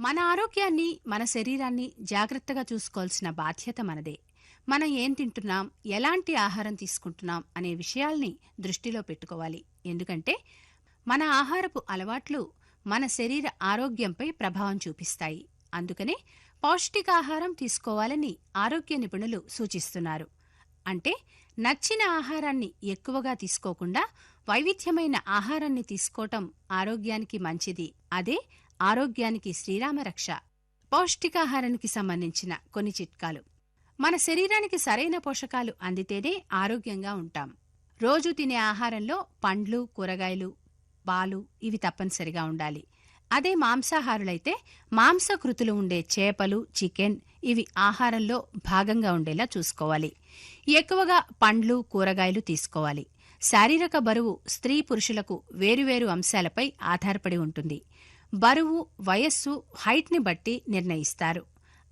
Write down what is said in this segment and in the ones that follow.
మన ఆరోగ్యాన్ని మన శరీరాన్ని జాగ్రత్తగా చూసుకోవాల్సిన బాధ్యత మనదే. మనం ఏం తింటున్నాం ఎలాంటి ఆహారం తీసుకుంటున్నాం అనే విషయాల్ని దృష్టిలో పెట్టుకోవాలి. ఎందుకంటే మన ఆహారపు అలవాట్లు మన శరీర ఆరోగ్యంపై ప్రభావం చూపిస్తాయి. అందుకనే పౌష్టికాహారం తీసుకోవాలని ఆరోగ్య నిపుణులు సూచిస్తున్నారు. అంటే నచ్చిన ఆహారాన్ని ఎక్కువగా తీసుకోకుండా వైవిధ్యమైన ఆహారాన్ని తీసుకోవటం ఆరోగ్యానికి మంచిది. అదే ఆరోగ్యానికి శ్రీరామరక్ష పౌష్టికాహారానికి సంబంధించిన కొన్ని చిట్కాలు. మన శరీరానికి సరైన పోషకాలు అందితేనే ఆరోగ్యంగా ఉంటాం. రోజు తినే ఆహారంలో పండ్లు కూరగాయలు పాలు ఇవి తప్పనిసరిగా ఉండాలి. అదే మాంసాహారులైతే మాంసకృతులు ఉండే చేపలు చికెన్ ఇవి ఆహారంలో భాగంగా ఉండేలా చూసుకోవాలి. ఎక్కువగా పండ్లు కూరగాయలు తీసుకోవాలి. శారీరక బరువు స్త్రీ పురుషులకు వేరువేరు అంశాలపై ఆధారపడి ఉంటుంది. బరువు వయస్సు హైట్ని బట్టి నిర్ణయిస్తారు.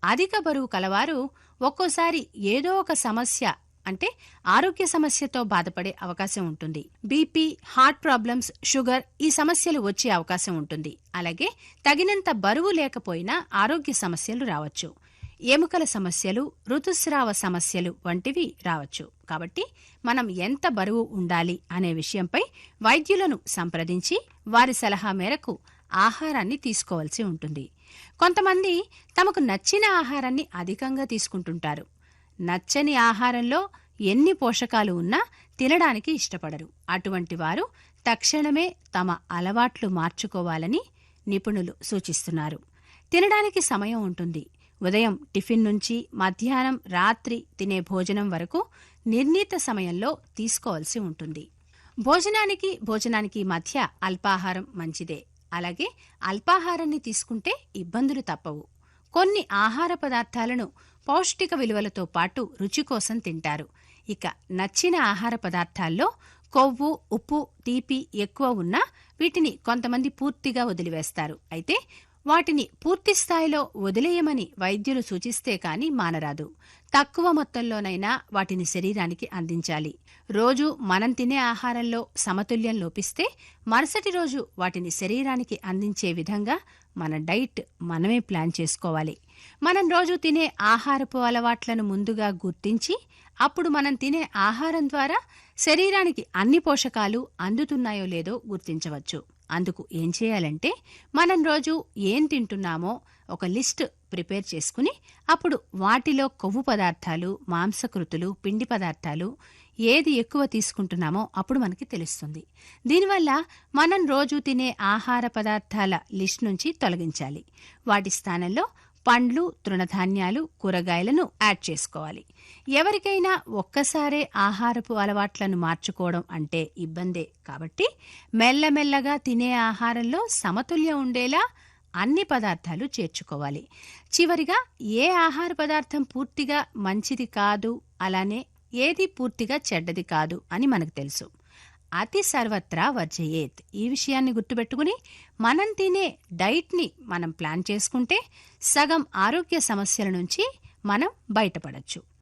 అధిక బరువు కలవారు ఒక్కోసారి ఏదో ఒక సమస్య అంటే ఆరోగ్య సమస్యతో బాధపడే అవకాశం ఉంటుంది. బీపీ హార్ట్ ప్రాబ్లమ్స్ షుగర్ ఈ సమస్యలు వచ్చే అవకాశం ఉంటుంది. అలాగే తగినంత బరువు లేకపోయినా ఆరోగ్య సమస్యలు రావచ్చు. ఎముకల సమస్యలు ఋతుస్రావ సమస్యలు వంటివి రావచ్చు. కాబట్టి మనం ఎంత బరువు ఉండాలి అనే విషయంపై వైద్యులను సంప్రదించి వారి సలహా మేరకు ఆహారాన్ని తీసుకోవాల్సి ఉంటుంది. కొంతమంది తమకు నచ్చిన ఆహారాన్ని అధికంగా తీసుకుంటుంటారు. నచ్చని ఆహారంలో ఎన్ని పోషకాలు ఉన్నా తినడానికి ఇష్టపడరు. అటువంటి వారు తక్షణమే తమ అలవాట్లు మార్చుకోవాలని నిపుణులు సూచిస్తున్నారు. తినడానికి సమయం ఉంటుంది. ఉదయం టిఫిన్ నుంచి మధ్యాహ్నం రాత్రి తినే భోజనం వరకు నిర్ణీత సమయంలో తీసుకోవాల్సి ఉంటుంది. భోజనానికి భోజనానికి మధ్య అల్పాహారం మంచిదే. అలాగే అల్పాహారాన్ని తీసుకుంటే ఇబ్బందులు తప్పవు. కొన్ని ఆహార పదార్థాలను పౌష్టిక విలువలతో పాటు రుచి కోసం తింటారు. ఇక నచ్చిన ఆహార పదార్థాల్లో కొవ్వు ఉప్పు తీపి ఎక్కువ ఉన్నా వీటిని కొంతమంది పూర్తిగా వదిలివేస్తారు. అయితే వాటిని పూర్తి స్థాయిలో వదిలేయమని వైద్యులు సూచిస్తే కాని మానరాదు. తక్కువ మొత్తంలోనైనా వాటిని శరీరానికి అందించాలి. రోజు మనం తినే ఆహారంలో సమతుల్యం లోపిస్తే మరుసటి రోజు వాటిని శరీరానికి అందించే విధంగా మన డైట్ మనమే ప్లాన్ చేసుకోవాలి. మనం రోజు తినే ఆహారపు అలవాట్లను ముందుగా గుర్తించి అప్పుడు మనం తినే ఆహారం ద్వారా శరీరానికి అన్ని పోషకాలు అందుతున్నాయో లేదో గుర్తించవచ్చు. అందుకు ఏం చేయాలంటే మనం రోజు ఏం తింటున్నామో ఒక లిస్ట్ ప్రిపేర్ చేసుకుని అప్పుడు వాటిలో కొవ్వు పదార్థాలు మాంసకృతులు పిండి పదార్థాలు ఏది ఎక్కువ తీసుకుంటున్నామో అప్పుడు మనకి తెలుస్తుంది. దీనివల్ల మనం రోజు తినే ఆహార పదార్థాల లిస్ట్ నుంచి తొలగించాలి. వాటి స్థానంలో పండ్లు తృణధాన్యాలు కూరగాయలను యాడ్ చేసుకోవాలి. ఎవరికైనా ఒక్కసారే ఆహారపు అలవాట్లను మార్చుకోవడం అంటే ఇబ్బందే. కాబట్టి మెల్లమెల్లగా తినే ఆహారంలో సమతుల్యం ఉండేలా అన్ని పదార్థాలు చేర్చుకోవాలి. చివరిగా ఏ ఆహార పదార్థం పూర్తిగా మంచిది కాదు అలానే ఏది పూర్తిగా చెడ్డది కాదు అని మనకు తెలుసు. అతి సర్వత్రా వర్జయేత్. ఈ విషయాన్ని గుర్తుపెట్టుకుని మనం తినే డైట్ని మనం ప్లాన్ చేసుకుంటే సగం ఆరోగ్య సమస్యల నుంచి మనం బయటపడచ్చు.